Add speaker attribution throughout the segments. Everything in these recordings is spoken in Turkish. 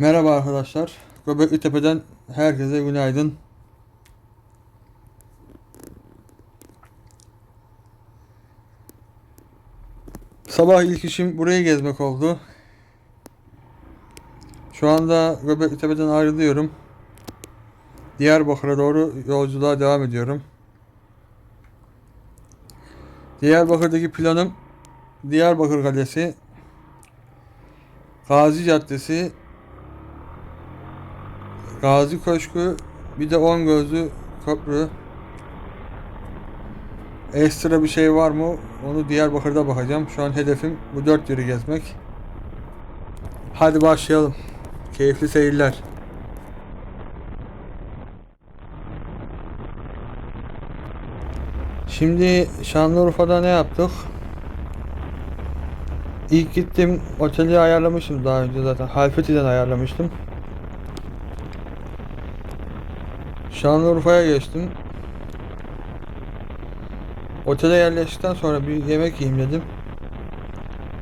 Speaker 1: Merhaba arkadaşlar. Göbekli Tepe'den herkese günaydın. Sabah ilk işim burayı gezmek oldu. Şu anda Göbekli Tepe'den ayrılıyorum. Diyarbakır'a doğru yolculuğa devam ediyorum. Diyarbakır'daki planım Diyarbakır Kalesi, Gazi Caddesi, Gazi Köşkü, bir de On Gözlü Köprü. Ekstra bir şey var mı? Onu Diyarbakır'da bakacağım. Şu an hedefim bu dört yeri gezmek. Hadi başlayalım. Keyifli seyirler. Şimdi Şanlıurfa'da ne yaptık? İlk gittim oteli ayarlamıştım daha önce zaten. Halfeti'den ayarlamıştım. Şanlıurfa'ya geçtim. Otele yerleştikten sonra bir yemek yiyeyim dedim.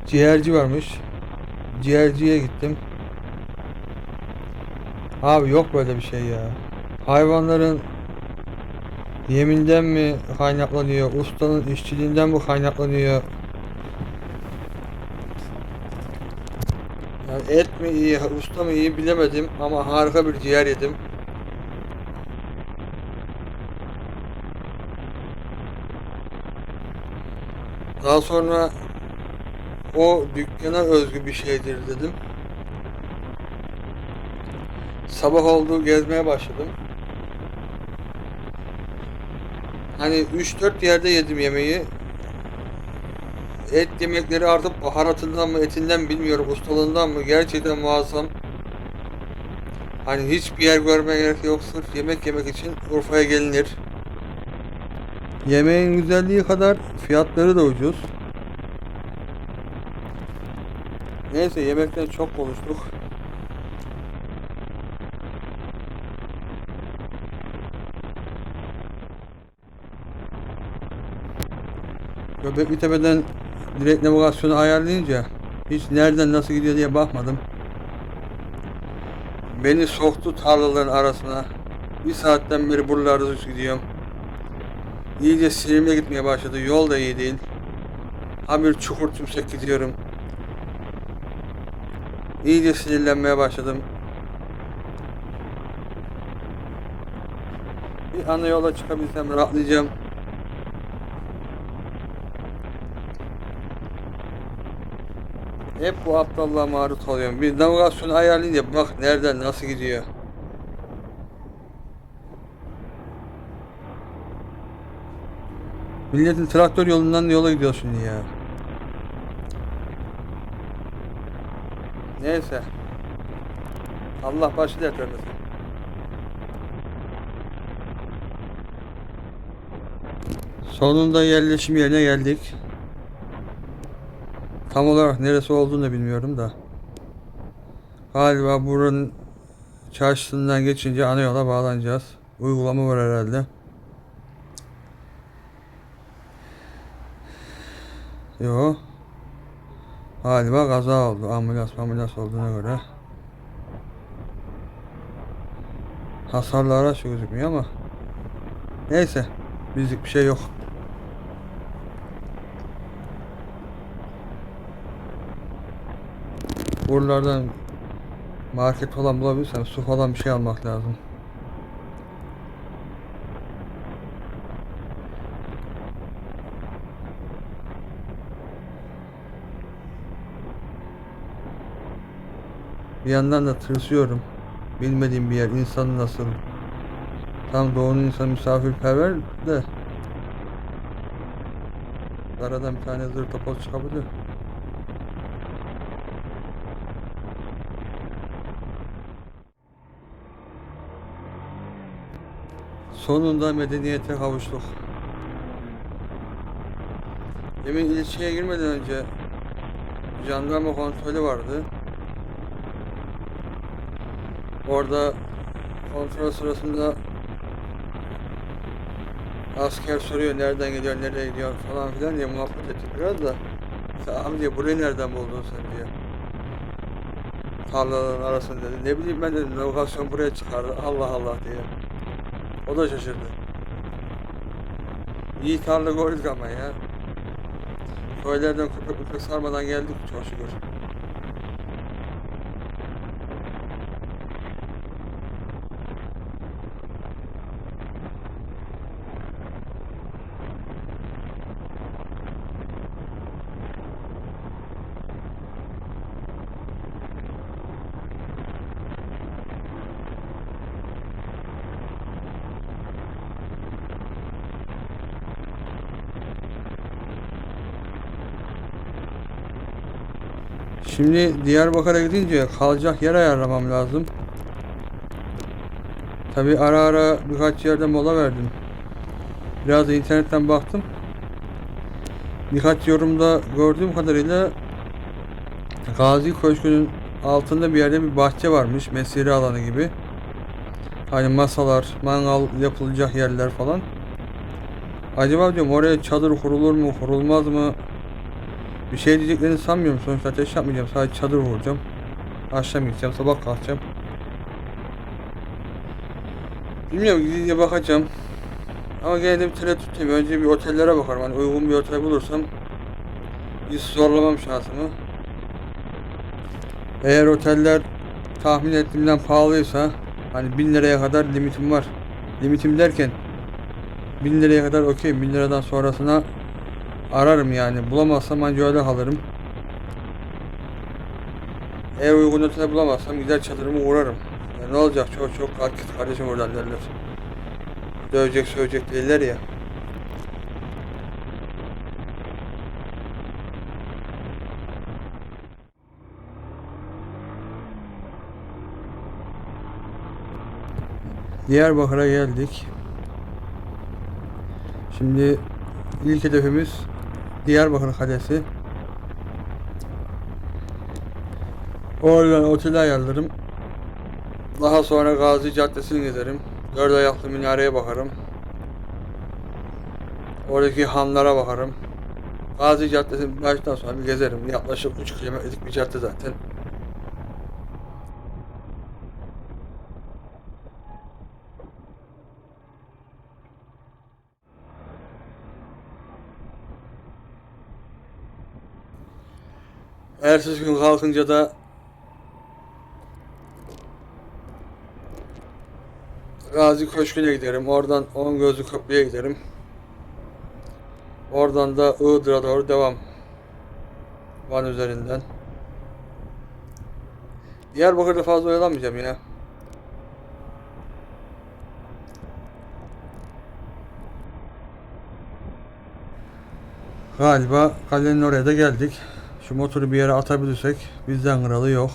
Speaker 1: Ciğerci varmış. Ciğerciye gittim. Abi yok böyle bir şey ya. Hayvanların yeminden mi kaynaklanıyor, ustanın işçiliğinden mi kaynaklanıyor? Yani et mi iyi, usta mı iyi bilemedim ama harika bir ciğer yedim. Daha sonra o dükkana özgü bir şeydir dedim. Sabah oldu gezmeye başladım. Hani 3-4 yerde yedim yemeği. Et yemekleri artık baharatından mı etinden bilmiyorum ustalığından mı gerçekten muazzam. Hani hiçbir yer görmeye gerek yok sırf yemek yemek için Urfa'ya gelinir. Yemeğin güzelliği kadar fiyatları da ucuz. Neyse yemekten çok konuştuk. Göbekli Tepe'den direkt navigasyonu ayarlayınca hiç nereden nasıl gidiyor diye bakmadım. Beni soktu tarlaların arasına. Bir saatten beri buralarda gidiyorum. İyice sinirime gitmeye başladı. Yol da iyi değil. Ha bir çukur tümsek gidiyorum. İyice sinirlenmeye başladım. Bir ana yola çıkabilsem rahatlayacağım. Hep bu aptallığa maruz oluyorum. Bir navigasyonu ayarlayınca bak nereden nasıl gidiyor. Milletin traktör yolundan yola gidiyor şimdi ya. Neyse. Allah başı dert vermesin. Sonunda yerleşim yerine geldik. Tam olarak neresi olduğunu da bilmiyorum da. Galiba buranın çarşısından geçince ana yola bağlanacağız. Uygulama var herhalde. Yo. Galiba kaza oldu. Ambulans ambulans olduğuna göre. Hasarlı araç gözükmüyor ama. Neyse. Bizlik bir şey yok. Buralardan market falan bulabilirsem su falan bir şey almak lazım. Bir yandan da tırsıyorum. Bilmediğim bir yer insanı nasıl. Tam doğunun insan misafirperver de. Aradan bir tane zır topoz çıkabilir. Sonunda medeniyete kavuştuk. Demin ilçeye girmeden önce jandarma kontrolü vardı. Orada kontrol sırasında asker soruyor nereden geliyor, nereye gidiyor falan filan diye muhabbet ettik biraz da. İşte diyor burayı nereden buldun sen diyor. tarlaların arasında dedi. Ne bileyim ben dedim lokasyon buraya çıkardı. Allah Allah diye. O da şaşırdı. İyi tarla gördük ama ya. Köylerden köpek köpek sarmadan geldik çok şükür. Şimdi Diyarbakır'a gidince kalacak yer ayarlamam lazım. Tabi ara ara birkaç yerde mola verdim. Biraz da internetten baktım. Birkaç yorumda gördüğüm kadarıyla Gazi Köşkü'nün altında bir yerde bir bahçe varmış. Mesire alanı gibi. Hani masalar, mangal yapılacak yerler falan. Acaba diyorum oraya çadır kurulur mu, kurulmaz mı? Bir şey diyeceklerini sanmıyorum. Sonuçta ateş yapmayacağım. Sadece çadır vuracağım. Akşam gideceğim. Sabah kalkacağım. Bilmiyorum gidince bakacağım. Ama gene de bir tereddütteyim. Önce bir otellere bakarım. Hani uygun bir otel bulursam hiç zorlamam şansımı. Eğer oteller tahmin ettiğimden pahalıysa hani 1000 liraya kadar limitim var. Limitim derken 1000 liraya kadar okey. 1000 liradan sonrasına ararım yani. Bulamazsam anca öyle kalırım. Eğer uygun otel bulamazsam gider çadırımı uğrarım. Ya ne olacak çok çok kalk kardeşim oradan derler. Dövecek söyleyecek değiller ya. Diyarbakır'a geldik. Şimdi ilk hedefimiz Diyarbakır Kalesi. Oradan otele ayarlarım. Daha sonra Gazi Caddesi'ni gezerim. Dört ayaklı minareye bakarım. Oradaki hanlara bakarım. Gazi Caddesi'ni baştan sonra bir gezerim. Yaklaşık 3 kilometrelik bir cadde zaten. Ertesi gün kalkınca da Gazi Köşkü'ne giderim. Oradan On Gözlü Köprü'ye giderim. Oradan da Iğdır'a doğru devam. Van üzerinden. Diyarbakır'da fazla oyalanmayacağım ya. Galiba kalenin oraya da geldik. Şu motoru bir yere atabilirsek bizden kralı yok.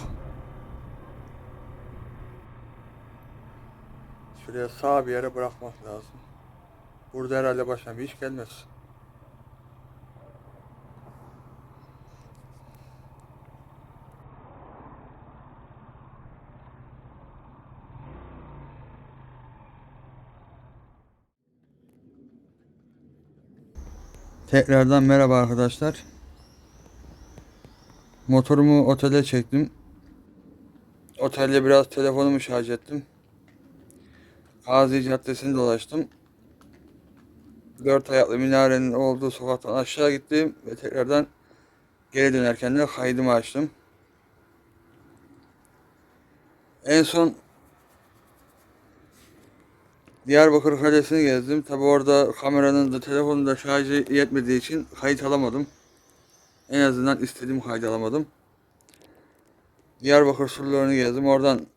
Speaker 1: Şuraya sağ bir yere bırakmak lazım. Burada herhalde başına bir iş gelmez. Tekrardan merhaba arkadaşlar. Motorumu otele çektim. Otelde biraz telefonumu şarj ettim. Gazi Caddesi'ni dolaştım. Dört ayaklı minarenin olduğu sokaktan aşağı gittim ve tekrardan geri dönerken de kaydımı açtım. En son Diyarbakır Kalesi'ni gezdim. Tabi orada kameranın da telefonun da şarjı yetmediği için kayıt alamadım. En azından istediğim kaydı alamadım. Diyarbakır surlarını gezdim. Oradan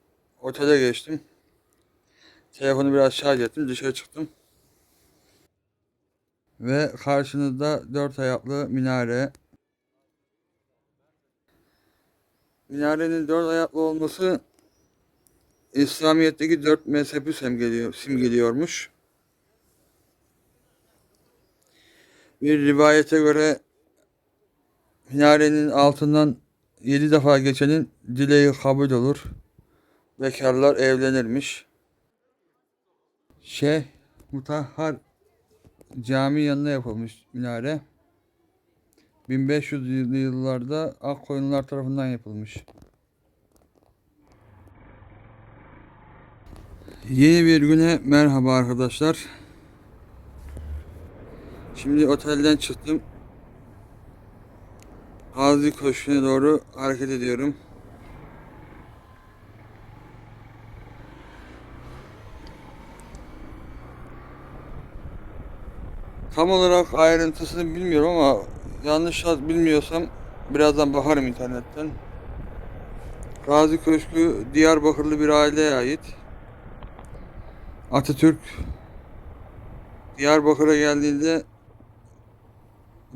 Speaker 1: otele geçtim. Telefonu biraz şarj ettim. Dışarı çıktım. Ve karşınızda dört ayaklı minare. Minarenin dört ayaklı olması İslamiyet'teki dört mezhebi simgeliyor, simgeliyormuş. Bir rivayete göre Minarenin altından yedi defa geçenin dileği kabul olur. Bekarlar evlenirmiş. Şeyh Mutahhar cami yanına yapılmış minare. 1500'lü yıllarda Akkoyunlular tarafından yapılmış. Yeni bir güne merhaba arkadaşlar. Şimdi otelden çıktım. Gazi Köşkü'ne doğru hareket ediyorum. Tam olarak ayrıntısını bilmiyorum ama yanlış bilmiyorsam birazdan bakarım internetten. Gazi Köşkü Diyarbakırlı bir aileye ait. Atatürk Diyarbakır'a geldiğinde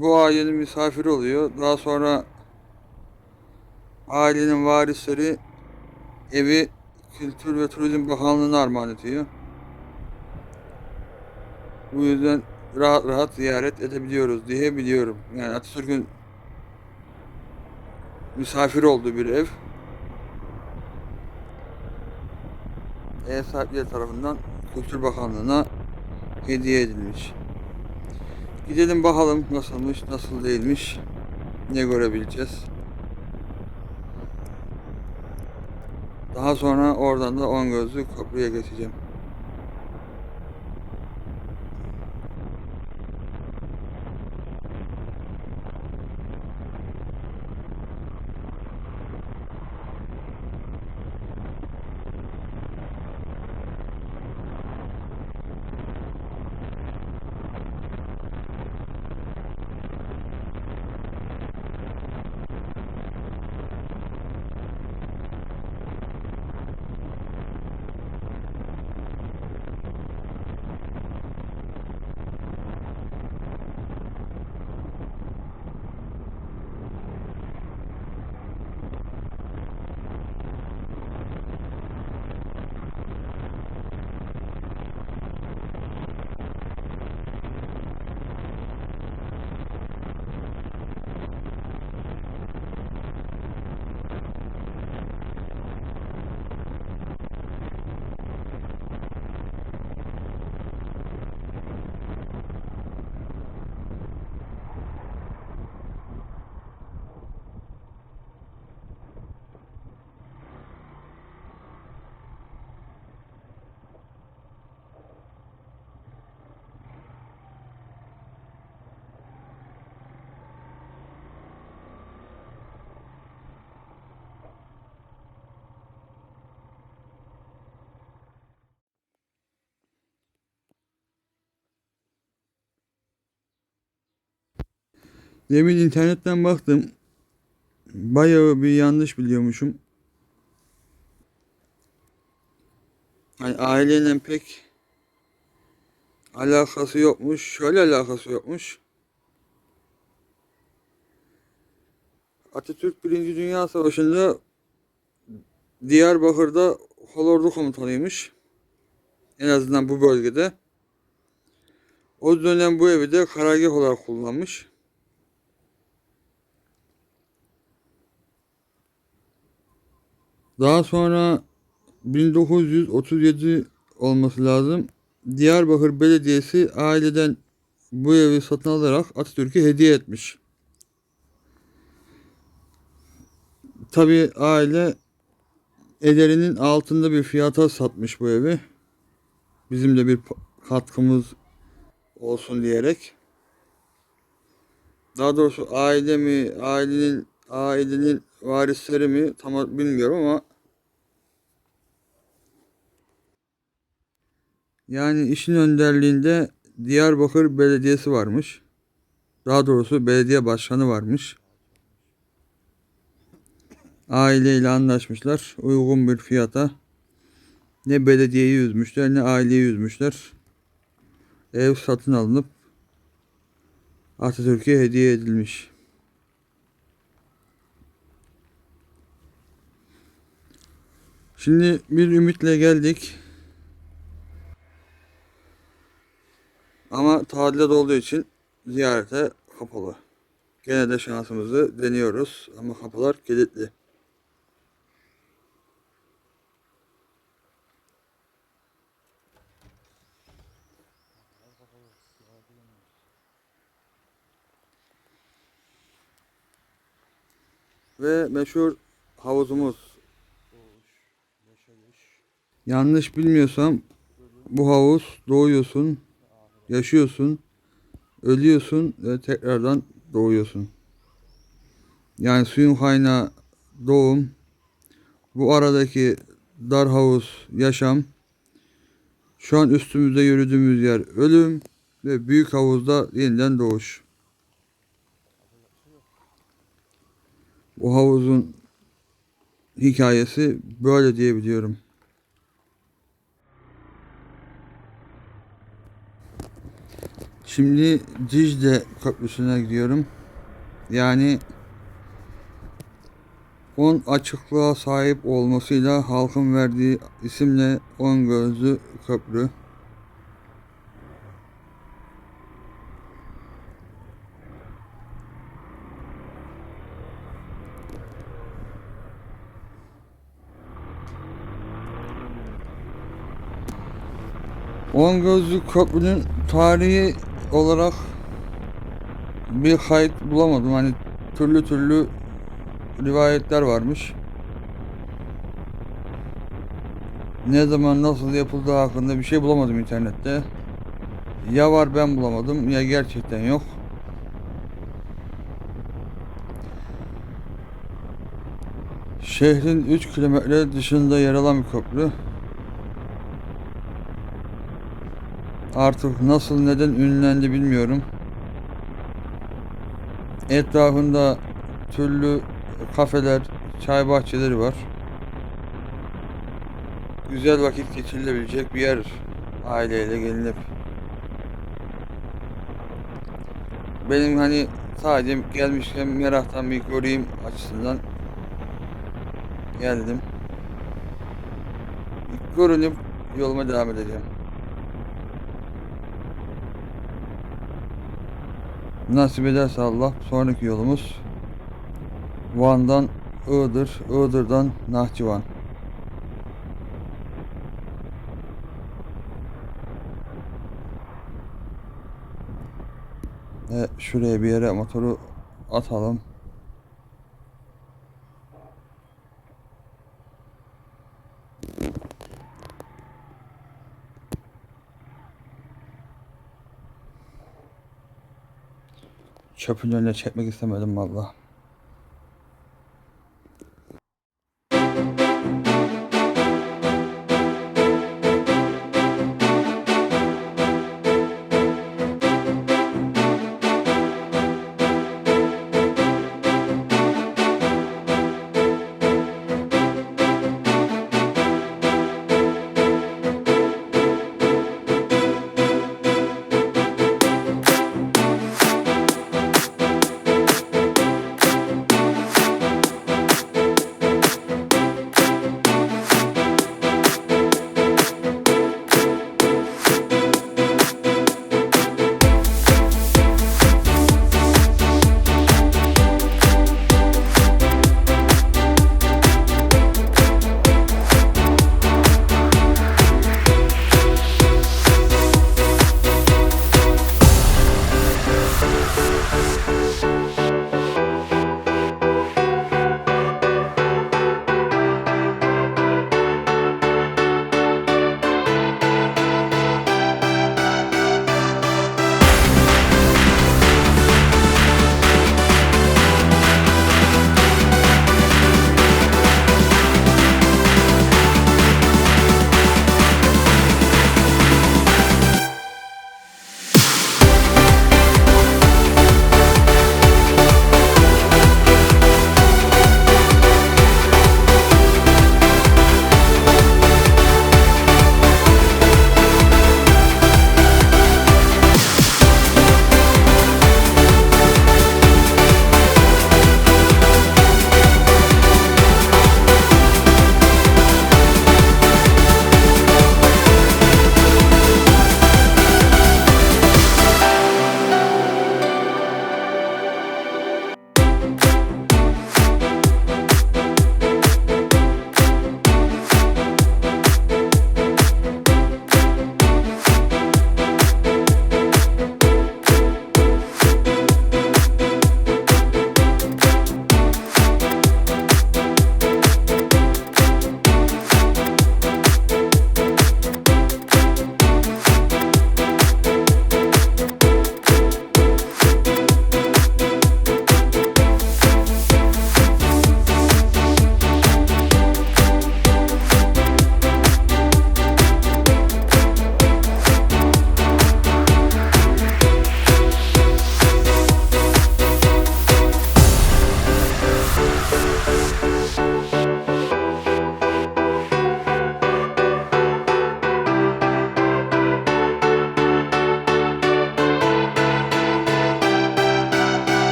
Speaker 1: bu ailenin misafiri oluyor. Daha sonra ailenin varisleri evi Kültür ve Turizm Bakanlığı'na armağan ediyor. Bu yüzden rahat rahat ziyaret edebiliyoruz diye biliyorum. Yani Atatürk'ün misafir olduğu bir ev. Ev sahipleri tarafından Kültür Bakanlığı'na hediye edilmiş. Gidelim bakalım nasılmış, nasıl değilmiş. Ne görebileceğiz. Daha sonra oradan da on gözlü köprüye geçeceğim. Demin internetten baktım. Bayağı bir yanlış biliyormuşum. Hani aileyle pek alakası yokmuş. Şöyle alakası yokmuş. Atatürk Birinci Dünya Savaşı'nda Diyarbakır'da kolordu komutanıymış. En azından bu bölgede. O dönem bu evi de karargah olarak kullanmış. Daha sonra 1937 olması lazım. Diyarbakır Belediyesi aileden bu evi satın alarak Atatürk'e hediye etmiş. Tabi aile ederinin altında bir fiyata satmış bu evi. Bizim de bir katkımız olsun diyerek. Daha doğrusu aile mi, ailenin ailenin varisleri mi tam bilmiyorum ama yani işin önderliğinde Diyarbakır Belediyesi varmış. Daha doğrusu belediye başkanı varmış. Aileyle anlaşmışlar. Uygun bir fiyata. Ne belediyeyi üzmüşler ne aileyi üzmüşler. Ev satın alınıp Atatürk'e hediye edilmiş. Şimdi bir ümitle geldik. Ama tadilat olduğu için ziyarete kapalı. Gene de şansımızı deniyoruz ama kapılar kilitli. Ve meşhur havuzumuz. Yanlış bilmiyorsam bu havuz doğuyorsun, yaşıyorsun, ölüyorsun ve tekrardan doğuyorsun. Yani suyun kaynağı doğum, bu aradaki dar havuz yaşam, şu an üstümüzde yürüdüğümüz yer ölüm ve büyük havuzda yeniden doğuş. Bu havuzun hikayesi böyle diyebiliyorum. Şimdi Dicle Köprüsü'ne gidiyorum. Yani 10 açıklığa sahip olmasıyla halkın verdiği isimle 10 gözlü köprü. On gözlü köprünün tarihi olarak bir kayıt bulamadım. Hani türlü türlü rivayetler varmış. Ne zaman nasıl yapıldığı hakkında bir şey bulamadım internette. Ya var ben bulamadım ya gerçekten yok. Şehrin 3 kilometre dışında yer alan bir köprü. Artık nasıl neden ünlendi bilmiyorum. Etrafında türlü kafeler, çay bahçeleri var. Güzel vakit geçirilebilecek bir yer aileyle gelinip. Benim hani sadece gelmişken meraktan bir göreyim açısından geldim. Görünüp yoluma devam edeceğim. Nasip ederse Allah sonraki yolumuz Van'dan Iğdır, Iğdır'dan Nahçıvan. Ve şuraya bir yere motoru atalım. Çöpün önüne çekmek istemedim valla.